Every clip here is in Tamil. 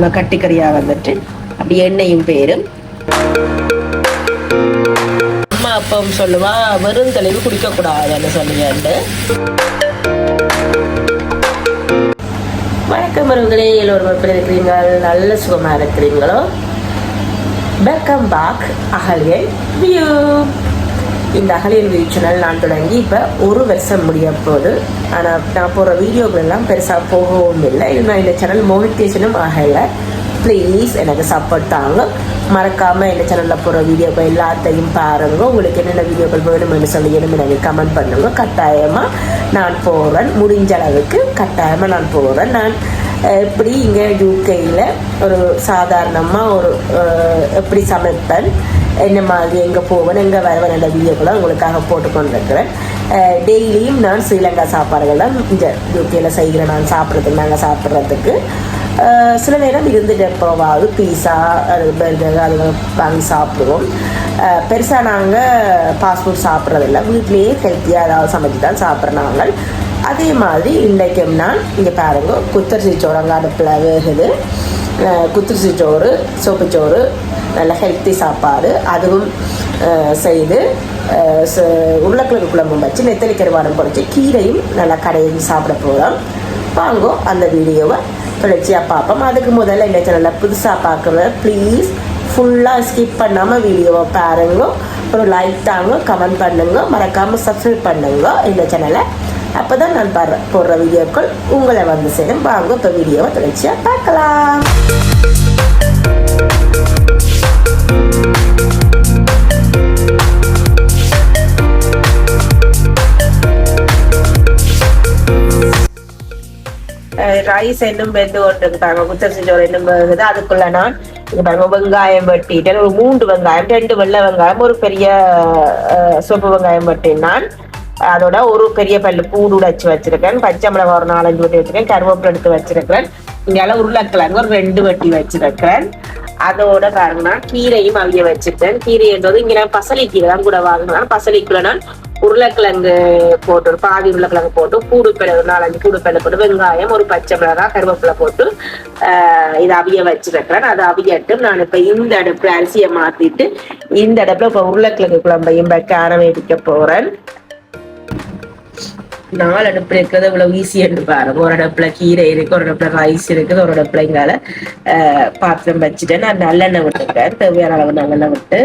நல்ல கட்டிக்கறியாக வந்துட்டு அப்படி எண்ணெயும் பேரும். அம்மா அப்பவும் சொல்லுவா வெறும் தெளிவு குடிக்கக்கூடாதுன்னு சொல்லியாண்டு. வணக்கம் மருங்களே எல்லோரும் எப்படி இருக்கிறீங்க? நல்ல சுகமாக இருக்கிறீங்களோ? வெல்கம் பேக் அகல் வியூ இந்த அகலியல் வியூ சேனல் நான் தொடங்கி இப்போ ஒரு வருஷம் முடிய போகுது. ஆனால் நான் போகிற வீடியோக்கள் எல்லாம் பெருசாக போகவும் இல்லை. இது நான் இந்த சேனல் மோனிட்டேஷனும் ஆகலை. ப்ளீஸ் எனக்கு சப்போர்ட் தாங்க. மறக்காமல் இந்த சேனலில் போகிற வீடியோக்கள் எல்லாத்தையும் பாருங்கள் உங்களுக்கு என்னென்ன வீடியோக்கள் வேணும்னு சொல்லி எனக்கு கமெண்ட் பண்ணுங்கள் கட்டாயமாக நான் போகிறேன் முடிஞ்ச அளவுக்கு கட்டாயமாக நான் போகிறேன் நான் எப்படி இங்கே யூகேயில் ஒரு சாதாரணமாக ஒரு எப்படி சமைப்பேன்? என்ன மாதிரி எங்கே போவேன்? எங்கே வரவன் என்ற வீடியோக்களை உங்களுக்காக போட்டுக்கொண்டிருக்கிறேன். டெய்லியும் நான் ஸ்ரீலங்கா சாப்பாடுகள் தான் இங்கே யூகேயில் செய்கிறேன். நான் சாப்பிட்றதுக்கு நாங்கள் சாப்பிட்றதுக்கு. சில நேரம் இருந்துட்டு எப்போவாவது பீஸா அது பர்கர் அது வாங்கி சாப்பிடுவோம். பெருசாக நாங்கள் ஃபாஸ்ட் ஃபுட் சாப்பிட்றதில்ல. வீட்லேயே ஹெல்த்தியாக ஏதாவது சமைச்சு தான் சாப்பிட்ற நாங்கள். அதே மாதிரி இன்றைக்கும் நான் இங்கே பாருங்க குத்தரிசி சோறு அங்கே அடுப்பில் வேகுது அஹ் குத்தரிசி சோறு சோப்புச்சோறு நல்ல ஹெல்த்தி சாப்பாடு. அதுவும் செய்து ச- உருளைக்கிழங்கு குழம்பும் வச்சு நெத்தலி கருவாடும் பொறிச்சு கீரையும் நல்லா கடையில் சாப்பிட போகிறோம் வாங்கோ அந்த வீடியோவை தொடர்ச்சியாக பார்ப்போம். அதுக்கு முதல்ல இந்த சேனலை புதுசாக பார்க்குற ப்ளீஸ் ஃபுல்லாக ஸ்கிப் பண்ணாமல் வீடியோவை பாருங்க. ஒரு லைக் தாங்க கமெண்ட் பண்ணுங்க. மறக்காமல் சப்ஸ்கிரைப் பண்ணுங்க. இந்த சேனலை அப்போ தான் நான் பாரு போடுற வீடியோக்கள் உங்களை வந்து சேரும். வாங்க இப்போ வீடியோவை தொடர்ச்சியாக பார்க்கலாம். ரைஸ் என்னும் வெந்து கொண்டிருக்காங்க குத்தரிசி சோறு என்னும் வேகுது. அதுக்குள்ள நான் இங்க பாருங்க வெங்காயம் வெட்டிட்டேன். ஒரு மூன்று வெங்காயம் ரெண்டு வெள்ளை வெங்காயம் ஒரு பெரிய அஹ், வெங்காயம் வெங்காயம் வெட்டினான். அதோட ஒரு பெரிய பல்லு பூடு உடைச்சு வச்சிருக்கேன். பச்சை மிளகாய் ஒரு நாலஞ்சு வெட்டி வச்சிருக்கேன். கருவேப்பிலை எடுத்து வச்சிருக்கிறேன். இங்கால உருளைக்கிழங்கு ஒரு ரெண்டு வெட்டி வச்சிருக்கிறேன். அதோட பாருங்க நான் கீரையும் அவிய வச்சிருக்கேன். கீரைன்றது இங்க நான் பசலி கீரை தான் கூட வாங்கினேன் பசலிக்குள்ள நான் உருளைக்கிழங்கு போட்டு ஒரு பாதி உருளைக்கிழங்கு போட்டு கூடு பிள்ளை ஒரு நாலஞ்சு கூடு பிள்ளை போட்டு வெங்காயம் ஒரு பச்சை மிளகாய் கருவேப்பிலை போட்டு ஆஹ் இதை அவிய வச்சிருக்கிறேன். அதை அவியட்டு நான் இப்ப இந்த அடுப்புல அரிசியை மாத்திட்டு இந்த அடுப்புல இப்ப உருளைக்கிழங்கு குழம்பையும் வைக்க ஆரம்பிக்க போறேன். நாலு அடுப்புல இருக்கிறது இவ்வளவு ஈஸியான்னு எடுப்பாரு ஒரு அடுப்புல கீரை இருக்கு ஒரு அடுப்புல ரைஸ் இருக்குது ஒரு அடுப்புல எங்கால பாத்திரம் வச்சுட்டேன் நான் நல்லெண்ணெய் விட்டுருக்கேன் தேவையான அளவு நல்லெண்ணெய் விட்டு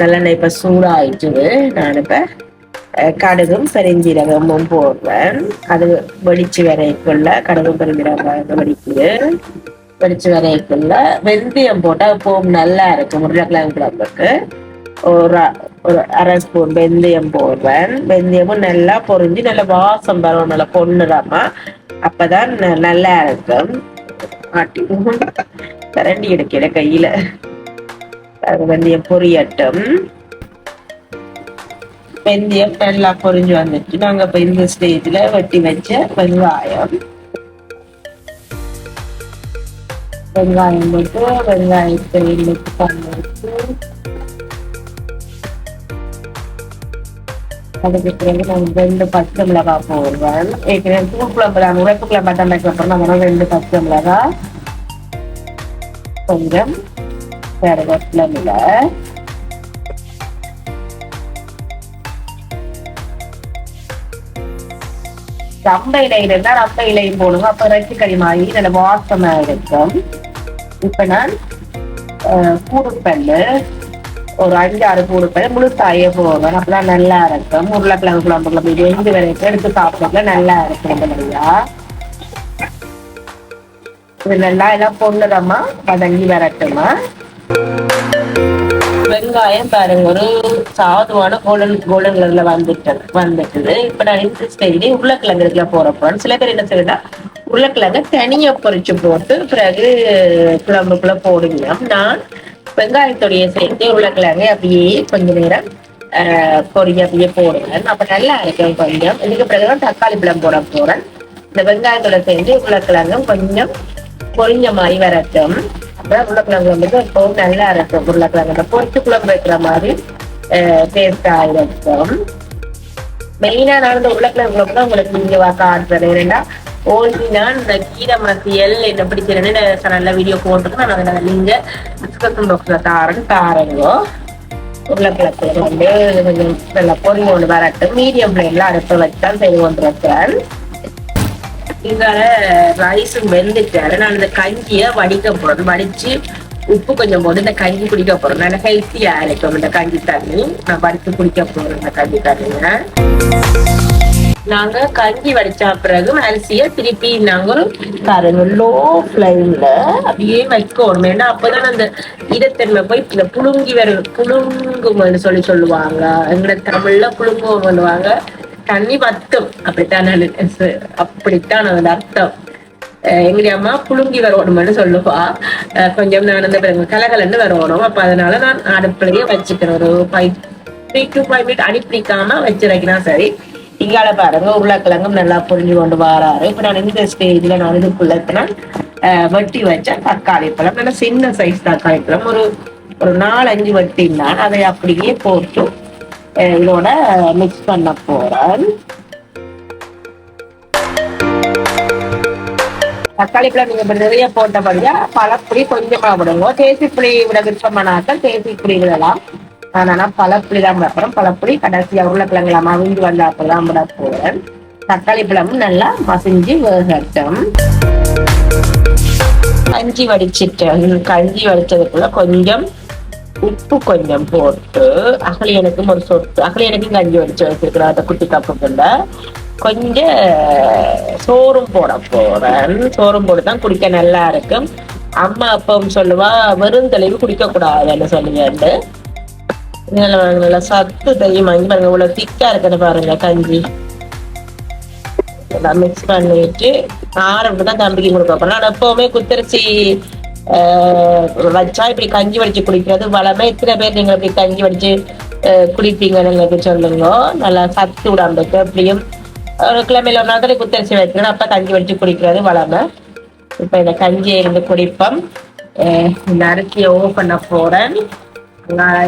நல்லெண்ணெய் இப்ப சூடாயிட்டுது நான் இப்ப கடுகும் பெருஞ்சீரகமும் போடுவேன் அது வெடிச்சு வரைக்குள்ள கடுகும் பெருஞ்சீரகம் வெடிக்குது வெடிச்சு வரைக்குள்ள வெந்தயம் போட்டா இப்போ நல்லா இருக்கும் உருளைக்கிழங்கு குழம்புக்கு ஒரு ஒரு அரை ஸ்பூன் வெந்தயம் போடுவேன் வெந்தயமும் நல்லா பொரிஞ்சு நல்லா வாசம் வரும் நல்லா பொண்ணுறாமா அப்பதான் ந- நல்லா இருக்கும் ஆட்டி கரண்டி எடுக்கல கையில வெந்தயம் பொரியட்டும் வெந்தயம் நல்லா பொரிஞ்சு வந்துச்சு நாங்க இப்ப இந்த ஸ்டேஜ்ல வெட்டி வச்ச வெங்காயம் வெங்காயம் போட்டு வெங்காயத்தை இன்னைக்கு பண்ணி அதுக்கு பிறகு நான் ரெண்டு பச்சை மிளகாய் போடுவேன் ஏற்கனவே தூள் குழம்பு நான் உரைப்பு குழம்பு தான் வைக்க அப்புறம் நான் ரெண்டு பச்சை மிளகாய் கொஞ்சம் கருவேப்பில மிளை ரம்ப இலையில இருந்தா ரம்ப இலையும் போடுங்க அப்ப இறைச்சி கறி மாதிரி நல்ல வாசமா இருக்கும் இப்ப நான் கூடுப்பல்லு ஒரு அஞ்சு ஆறு பூடுப்பல் முழுத்தாயே போவேன் அப்பதான் நல்லா இருக்கும். உருளைக்கிழங்கு குழம்பு குழம்பு இது எந்த வரைக்கும் எடுத்து சாப்பிடல நல்லா இருக்கும் இந்த இது நல்லா எல்லாம் பொண்ணுறமா வதங்கி வரட்டுமா? வெங்காயம் பாருங்க ஒரு சாதுவான கோல்டன் கோல்டன் கலர்ல வந்துட்டு வந்துட்டுது. இப்ப நான் இந்த ஸ்டேஜ்ல உருளைக்கிழங்கு இருக்குல போறப்போன்னு சில பேர் என்ன செய்யறா உருளைக்கிழங்க தனியா பொறிச்சு போட்டு பிறகு குழம்புக்குள்ள போடுங்க. நான் வெங்காயத்தோடைய சேர்த்து உருளைக்கிழங்கு அப்படியே கொஞ்ச நேரம் ஆஹ் பொரிய அப்படியே போடுவேன். அப்ப நல்லா இருக்கும் கொஞ்சம். இதுக்கு பிறகு தக்காளி பழம் போட போறேன். இந்த வெங்காயத்தோட சேர்ந்து உருளைக்கிழங்கும் கொஞ்சம் பொரிஞ்ச மாதிரி வரட்டும். அப்புறம் உருளைக்கிழங்கு வந்து எப்பவும் நல்லா இருக்கும். உருளைக்கிழங்கு பொரிச்சு குழம்பு வைக்கிற மாதிரி டேஸ்டா இருக்கும். மெயினா நான் இந்த உருளைக்கிழங்கு குழம்பு தான் உங்களுக்கு நீங்க காட்டுறேன். ஏன்னா ஓடினான் நான் இந்த கீரை மத்தியல் என்ன பிடிக்கிறேன்னு நல்ல வீடியோ போட்டுருக்கேன். நான் அதில் நீங்க டிஸ்கஷன் பாக்ஸில் தாரேன். தாரங்கோ. உருளைக்கிழக்கு வந்து கொஞ்சம் நல்லா பொறி கொண்டு வரட்டும். மீடியம் ஃப்ளேம்ல அடுப்பு வச்சுதான் செய்து கொண்டு வைக்கிறேன் இதால ரைஸும் வெந்துட்டாரு நான் இந்த கஞ்சியை வடிக்க போறேன். வடிச்சு உப்பு கொஞ்சம் போட்டு இந்த கஞ்சி குடிக்க போறேன். நல்லா ஹெல்த்தியா இருக்கும். இந்த கஞ்சி தண்ணி. நான் வடித்து குடிக்க போறேன். இந்த கஞ்சி தண்ணியை. நாங்க கஞ்சி வடிச்ச பிறகு அரிசியை திருப்பி நாங்களும் ஒரு பாருங்க லோ ஃப்ளைம்ல அப்படியே வைக்கணும். ஏன்னா அப்பதான் அந்த இடத்தன்மை போய் இந்த புழுங்கி வர புழுங்கும்னு சொல்லி சொல்லுவாங்க. எங்களோட தமிழ்ல புழுங்குவோம் பண்ணுவாங்க தண்ணி வத்தும். அப்படித்தான் அப்படித்தான் அதோட அர்த்தம். அஹ் எங்களுடைய அம்மா புழுங்கி வரணும்னு சொல்லுவா. கொஞ்சம் நான் அந்த பிறகு கலகலன்னு வரணும். அப்ப அதனால நான் அடுப்பிலேயே வச்சுக்கிறேன். ஒரு five three two five minute அனுப்பிக்காம வச்சிருக்கிறா சரி. இங்கால பாருங்க உருளைக்கிழங்கும் நல்லா புரிஞ்சு கொண்டு வராரு. இப்ப நான் இந்த ஸ்டேஜ்ல நான் இதுக்குள்ள இப்ப நான் அஹ், வெட்டி வச்ச தக்காளி பழம் நல்லா சின்ன சைஸ் தக்காளி பழம். ஒரு ஒரு நாலஞ்சு வெட்டினா அதை அப்படியே போட்டு அஹ், இதோட மிக்ஸ் பண்ண போறேன். தக்காளி பழம் நீங்க நிறைய போட்டபடியா பழப்புளி கொஞ்சமா விடுங்க. தேசி புளி விட விருப்பமானாக்கள் தேசி புளி விடலாம். ஆனா பழப்புளி தான் விடப்போறோம் பழப்புளி கடைசியா உருளைக்கிழங்குல மவிஞ்சு வந்த அப்பதான் விட போறேன். தக்காளி பழமும் நல்லா மசிஞ்சு வேகட்டும். கஞ்சி வடிச்சிட்டேன் கஞ்சி வடிச்சதுக்குள்ள கொஞ்சம் உப்பு கொஞ்சம் போட்டு அகலியனுக்கும் ஒரு சொட்டு அகலியனுக்கும் கஞ்சி வடிச்சு வச்சிருக்கிறேன் அந்த குட்டி கப்புக்குள்ள கொஞ்சம் சோறும் போட போறேன். சோறும் போட்டு தான் குடிக்க நல்லா இருக்கும். அம்மா அப்பவும் சொல்லுவா வெறும் தெளிவு குடிக்க கூடாதுன்னு சொல்லுங்கன்னு நல்ல நல்லா சத்து தையும் வாங்கி பாருங்க. இவ்வளவு திக்கா இருக்குன்னு பாருங்க கஞ்சி. எல்லாம் மிக்ஸ் பண்ணிட்டு ஆரம்பிட்டு தான் தம்பிக்கு கொடுக்க போறேன் நான் எப்பவுமே குத்தரிசி வச்சா இப்படி கஞ்சி வடிச்சு குடிக்கிறது வளமே. எத்தனை பேர் நீங்க இப்படி கஞ்சி வடிச்சு குடிப்பீங்கன்னு எங்களுக்கு சொல்லுங்க. நல்லா சத்து உடம்புக்கு அப்படியும் ஒரு கிழமையில ஒரு நாள் தான் குத்தரிசி வைக்கணும் அப்ப கஞ்சி வடிச்சு குடிக்கிறது வளமை. இப்ப இந்த கஞ்சியை இருந்து குடிப்போம். ஆஹ், இந்த அரிசியை ஓ பண்ண போறேன்.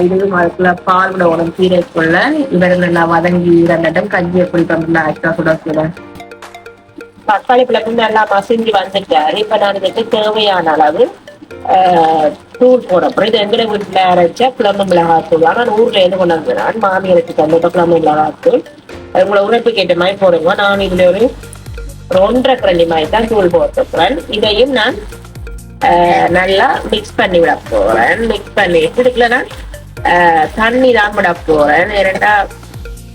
இதுவும் அதுக்குள்ள பால் விட உடம்பு கீரைக்குள்ள இவர் நல்லா வதங்கி இரண்டட்டும் கஞ்சியை குடிப்போம் நல்லா ஆக்டா சுட சுட. தக்காளி பழமும் நல்லா மசிஞ்சு வந்துட்டாரு. இப்ப நான் இதுக்கு தேவையான அளவு ஆஹ், தூள் போட போறேன் இது எங்கட வீட்டுல அரைச்சா குழம்பு மிளகா ஆனா நான் ஊர்ல இருந்து கொண்டு வந்துடுறேன்? மாமியாருக்கு தந்துட்ட குழம்பு மிளகாத்தூள் அது உங்களை உழைப்பு கேட்ட மாதிரி போடுங்க. நான் இதுல ஒரு ஒன்றரை கரண்டி மாதிரி தான் தூள் போட்டுக்கிறேன். இதையும் நான் நல்லா மிக்ஸ் பண்ணி விட போறேன். மிக்ஸ் பண்ணி இதுக்குள்ள ஆஹ், தண்ணி தான் விட போறேன். இரண்டா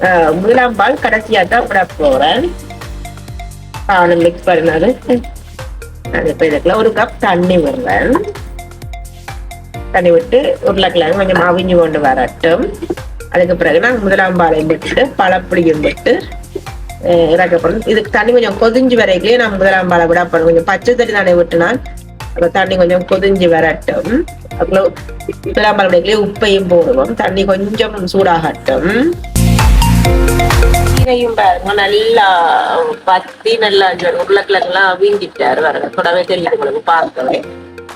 ஆஹ், முதலாம் பால் கடைசியா தான் விட போறேன். அவனை மிக்ஸ் பண்ணது. அது இப்போ இதுக்குள்ள ஒரு கப் தண்ணி விடுறேன். தண்ணி விட்டு உருளைக்கிழங்கு கொஞ்சம் அவிஞ்சு கொண்டு வரட்டும். அதுக்கு பிறகு நான் முதலாம் பாலையும் விட்டு பழப்புளியும் விட்டு இறக்கப்படும் இதுக்கு தண்ணி கொஞ்சம் கொதிஞ்சு வரைக்கும் நான் முதலாம் பாலை விட பண்ணும் கொஞ்சம் பச்சை தண்ணி தானே விட்டுனால் அப்ப தண்ணி கொஞ்சம் கொதிஞ்சு வரட்டும். அதுக்குள்ள முதலாம் உப்பையும் போடுவோம். தண்ணி கொஞ்சம் சூடாகட்டும். கீரையும் பாருங்க நல்லா பத்தி நல்லா உருளைக்கிழங்குலாம் வீங்கிட்டாரு பாருங்க. கூடவே தெரியும் உங்களுக்கு பார்க்கவே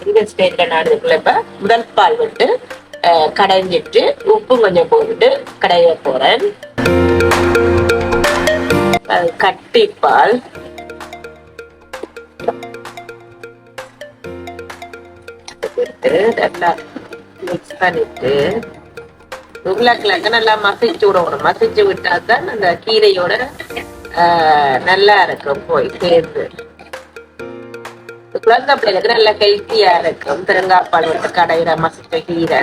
இந்த ஸ்டேட்ல நடந்துக்குள்ள இதுக்குள்ள இப்ப முதல் பால் விட்டு அஹ், கடைஞ்சிட்டு உப்பு கொஞ்சம் போட்டுட்டு கடைய போறேன். கட்டிப்பால். கட்டி நல்லா மிக்ஸ் பண்ணிட்டு உருளைக்கிழங்க நல்லா மசிச்சு விடணும் மசிச்சு விட்டா தான் அந்த கீரையோட நல்லா இருக்கும் போய் சேர்ந்து குழந்தை பிள்ளைகளுக்கு நல்ல ஹெல்த்தியா இருக்கும் தேங்காய்பால் விட்டு கடையிற மசிச்ச கீரை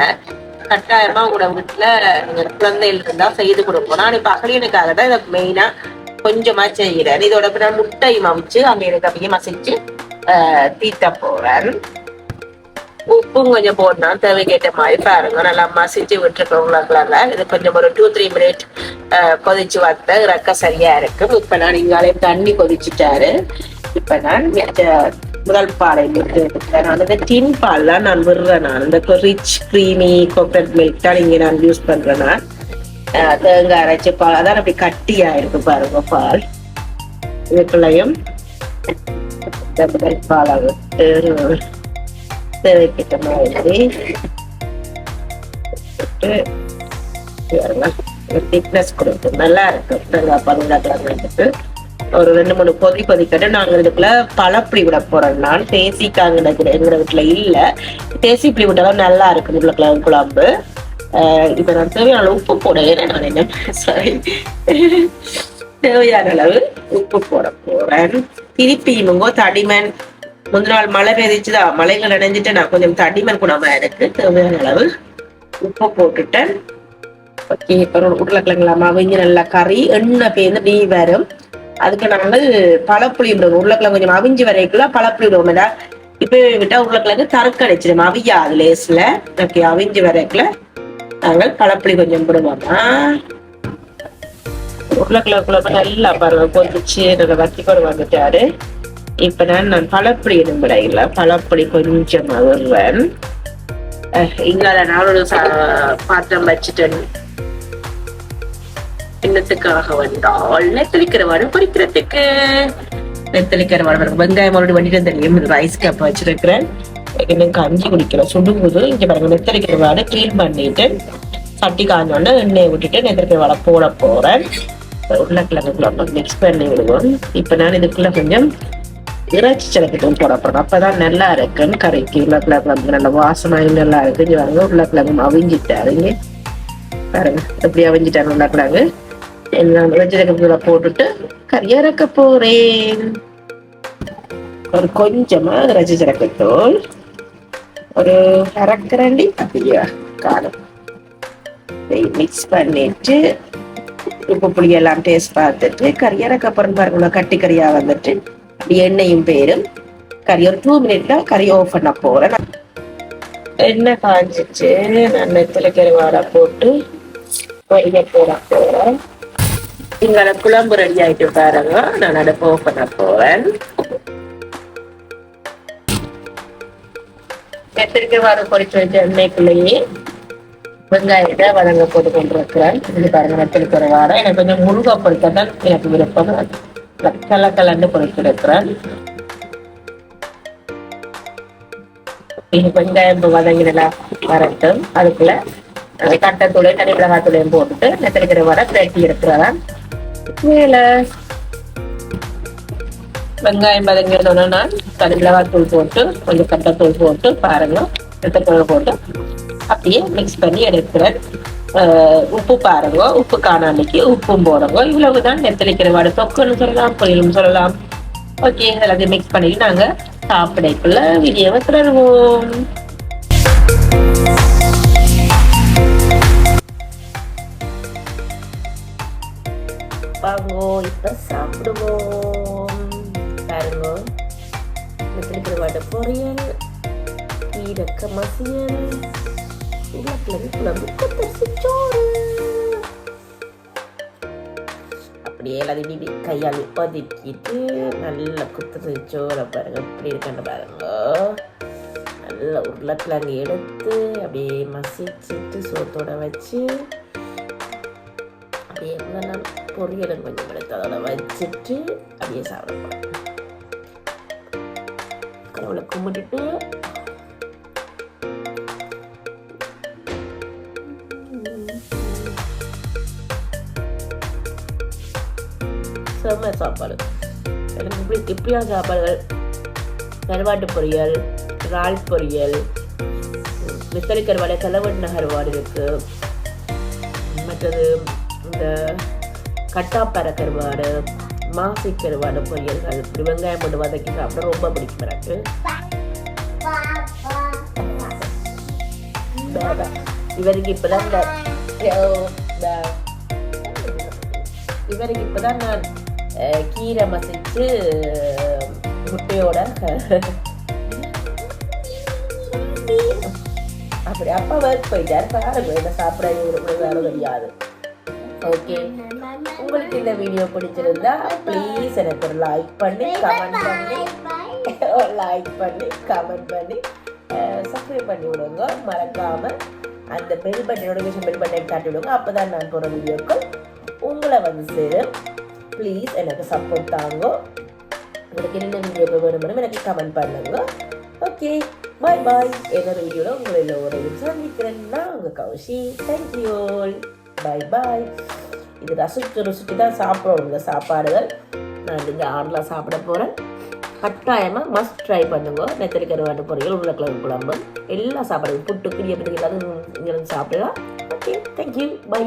கட்டாயமா உங்களோட வீட்டுல நீங்க குழந்தைகள் இருந்தா செய்து கொடுப்போம் நான் இப்ப அகலியனுக்காக தான் இதை மெயினா கொஞ்சமா செய்யறேன் இதோட இப்ப நான் முட்டையும் அங்க எனக்கு அப்படியே மசிச்சு தீத்த போறேன் உப்பும் கொஞ்சம் போடணும் தேவைக்கேற்ற மாதிரி பாருங்க. நல்லா மசிச்சு விட்டுருக்கவங்களுக்குள்ள இது கொஞ்சம் ஒரு டூ த்ரீ மினிட் கொதிச்சு வந்த ரக்கம் சரியா இருக்கும் இப்ப நான் இங்காலே தண்ணி கொதிச்சுட்டாரு. இப்ப நான் மிச்ச முதல் பாலை விட்டு நான் இந்த டின் பால் தான் நான் விடுறேன் நான். இந்த ரிச் க்ரீமி கோகனட் மில்க் தான் இங்க நான் யூஸ் பண்றேன் நான். தேங்காய் அரைச்ச பால். அதான் அப்படி கட்டியா இருக்கு பாருங்க பால். இதுக்குள்ளையும் பால் முதல் பாலை தேவைக்கிட்ட மாதிரி திக்னஸ் கொடுக்கும் நல்லா இருக்கும் தேங்காய் ஒரு ரெண்டு மூணு கொதி கொதிக்கட்டு நாங்க இதுக்குள்ள பழப்புளி விட போறோம். நான் தேசிக்காங்க எங்க வீட்டுல இல்ல. தேசி புளி விட்டாலும் நல்லா இருக்கு. உருளைக்கிழங்கு குழம்பு. ஆஹ் இப்ப நான் தேவையான உப்பு போடுறேன். நான் என்ன சாரி தேவையான அளவு உப்பு போட போறேன். திருப்பி இவங்க தடிமன் முந்தின நாள் மழை பெய்துச்சுதா மலைகள் நனைஞ்சிட்டு நான் கொஞ்சம் தடிமன் குணமா இருக்கு தேவையான அளவு உப்பு போட்டுட்டேன். ஓகே அப்புறம் உருளைக்கிழங்குல மவிஞ்சு நல்லா கறி எண்ணெய் பேர்ந்து நீ வரும். அதுக்கு நாங்கள் பழப்புளி விடுவோம் உருளைக்கிழங்கு கொஞ்சம் அவிஞ்சு வரைக்குள்ள பழப்புளி விடுவோம் ஏன்னா இப்போ விட்டா உருளைக்கிழங்கு தரக்கடிச்சிடும் அவியாது லேஸ்ல. ஓகே அவிஞ்சு வரைக்குள்ள நாங்கள் பழப்புளி கொஞ்சம் விடுவோமா உருளைக்கிழங்குள்ள நல்லா பாருங்க கொஞ்சம் நல்லா வத்தி கூட வந்துட்டாரு. இப்ப நான் நான் பழப்புளி விடையில பழப்பொடி கொஞ்சம் வருவேன் இங்கால நான் ஒரு சா- பாத்திரம் வச்சுட்டேன். என்னத்துக்காக வந்தால் நெத்தலிக்கிற வாரம் பொரிக்கிறதுக்கு. நெத்தலிக்கிற வாரம் வெங்காயம் மறுபடியும் வண்டிட்டு தெரியும் ரைஸ் கப் வச்சிருக்கிறேன். எனக்கு கஞ்சி குடிக்கிறேன் சுடும்போது இங்க பாருங்க நெத்தலிக்கிற வாடை கிளீன் பண்ணிட்டு சட்டி காஞ்சோடனே எண்ணெயை விட்டுட்டு நெத்தலிக்கிற வாடை போட போறேன். உருளைக்கிழங்குக்குள்ள மிக்ஸ் பண்ணி விடுவோம். இப்ப நான் இதுக்குள்ள கொஞ்சம் இறைச்சி சிலக்கட்டும் போட போறோம். அப்பதான் நல்லா இருக்குன்னு கரைக்கு உருளைக்கிழங்கு வந்து நல்ல வாசமாயி நல்லா இருக்குன்னு இங்க பாருங்க உருளைக்கிழங்கு அவிஞ்சிட்டாருங்க பாருங்க எப்படி அவிஞ்சிட்டாங்க உருளைக்கிழங்கு எல்லாம் வெஜிடபிள்களை போட்டுட்டு கறி இறக்க போறேன். ஒரு கொஞ்சமா இறைச்சி சிறக்கத்தூள் ஒரு அரைக்கரண்டி அப்படியா? காரம். மிக்ஸ் பண்ணிட்டு உப்பு புளியெல்லாம் டேஸ்ட் பார்த்துட்டு கறி இறக்க அப்புறம் கட்டி கறியா வந்துட்டு. அப்படி எண்ணெயும் பேரும் கறி ஒரு டூ மினிட்ல கறி ஆஃப் பண்ண போறேன் எண்ணெய் காஞ்சிச்சு நான் நெத்தில கறி போட்டு பொரிய போட போறேன் இங்க குழம்பு ரெடி ஆயிட்டு பாருங்க நான் அடுப்பு ஆஃப் பண்ண போறேன் நெத்திரிக்க வாடை பொறிச்சு வச்ச எண்ணெய்க்குள்ளேயே வெங்காயத்தை வதங்க போட்டு கொண்டிருக்கிறேன் இது பாருங்க நெத்திரிக்கிற வாரம் எனக்கு கொஞ்சம் முருகா பொரிக்க தான் எனக்கு விருப்பம் கல கலந்து பொரிச்சிருக்கிறேன் இது வெங்காயம் வதங்கி வரட்டும். அதுக்குள்ள அந்த தனி மிளகாத்தூளையும் போட்டுட்டு நெத்திரிக்கிற வர திரட்டி எடுத்துறேன் மேல வெங்காயம் வதங்கினோன்னா நான் தனி மிளகாத்தூள் போட்டு கொஞ்சம் கட்டத்தூள் போட்டு பாருங்க நெத்திரிக்கிற போட்டு அப்படியே மிக்ஸ் பண்ணி எடுக்கிறேன் உப்பு பாருங்க உப்பு காணாமைக்கு உப்பும் போடுங்க இவ்வளவுதான் நெத்தலிக்கிற வாடு தொக்குன்னு சொல்லலாம் பொரியலும் சொல்லலாம். ஓகே எல்லாத்தையும் மிக்ஸ் பண்ணிட்டு நாங்க சாப்பிடைக்குள்ள வீடியோவை தொடருவோம். வாங்கோ சாப்பிடுவோம். பாருங்க பொரியல் கீரக்க மசியல். உருளைக்கிழங்கு குழம்பு கொத்தரிசி சோறு. அப்படியே எல்லாத்தையும் இப்படி கையால் ஒதுக்கிட்டு நல்ல குத்தரிசி சோறை பாருங்க. இப்படி இருக்கான்னு பாருங்க. நல்ல உருளைக்கிழங்கு எடுத்து அப்படியே மசிச்சுட்டு சோத்தோட வச்சு அப்படியே என்ன பொரியலும் கொஞ்சம் எடுத்து அதோட வச்சுட்டு அப்படியே சாப்பிட போகிறேன் கடவுளை கும்பிட்டுட்டு செம்ம சாப்பாடு. எனக்கு இப்படி இப்படியான சாப்பாடுகள் கருவாட்டு பொரியல் இறால் பொரியல் வித்தலி கருவாடு கலவட்டின கருவாடு இருக்குது மற்றது இந்த கட்டாப்பறை கருவாடு மாசி கருவாடு பொரியல்கள் இப்படி வெங்காயம் போட்டு வதக்கி சாப்பிட ரொம்ப பிடிக்கும் எனக்கு. இவருக்கு இப்போதான் இந்த இவருக்கு இப்போதான் நான் கீரை மசிச்சு முட்டையோட அப்படி அப்பா ஒர்க் போயிட்டாரு. பாருங்க என்ன சாப்பிட வேற தெரியாது. ஓகே உங்களுக்கு இந்த வீடியோ பிடிச்சிருந்தா ப்ளீஸ் எனக்கு ஒரு லைக் பண்ணி கமெண்ட் பண்ணி லைக் பண்ணி கமெண்ட் பண்ணி சப்ஸ்கிரைப் பண்ணி விடுங்க. மறக்காம அந்த bell button notification bell button காட்டி விடுங்க. அப்பதான் நான் போகிற வீடியோக்கள் உங்களை வந்து சேரும். ப்ளீஸ் எனக்கு சப்போர்ட் தாங்க. உங்களுக்கு என்னென்ன வீடியோ வேணும்னு எனக்கு கமெண்ட் பண்ணுங்க. ஓகே பாய் பாய் என்னோட வீடியோவில் உங்களை எல்லோரையும் சந்திக்கிறேன். நான் உங்கள் கௌஷி. தேங்க்யூ பாய் பாய் இது ரசிச்சு ருசிச்சு தான் சாப்பிட்றோம் இந்த சாப்பாடுகள். நான் இந்த ஆறுலாம் சாப்பிட போகிறேன் கட்டாயமாக மஸ்ட் ட்ரை பண்ணுங்க. நெத்தலி கருவாட்டு பொரியல் உருளைக்கிழங்கு குழம்பு. எல்லாம் சாப்பிடுங்க புட்டு பிடிக்க எல்லாத்தையும் இங்கே சாப்பிடலாம். Okay thank you bye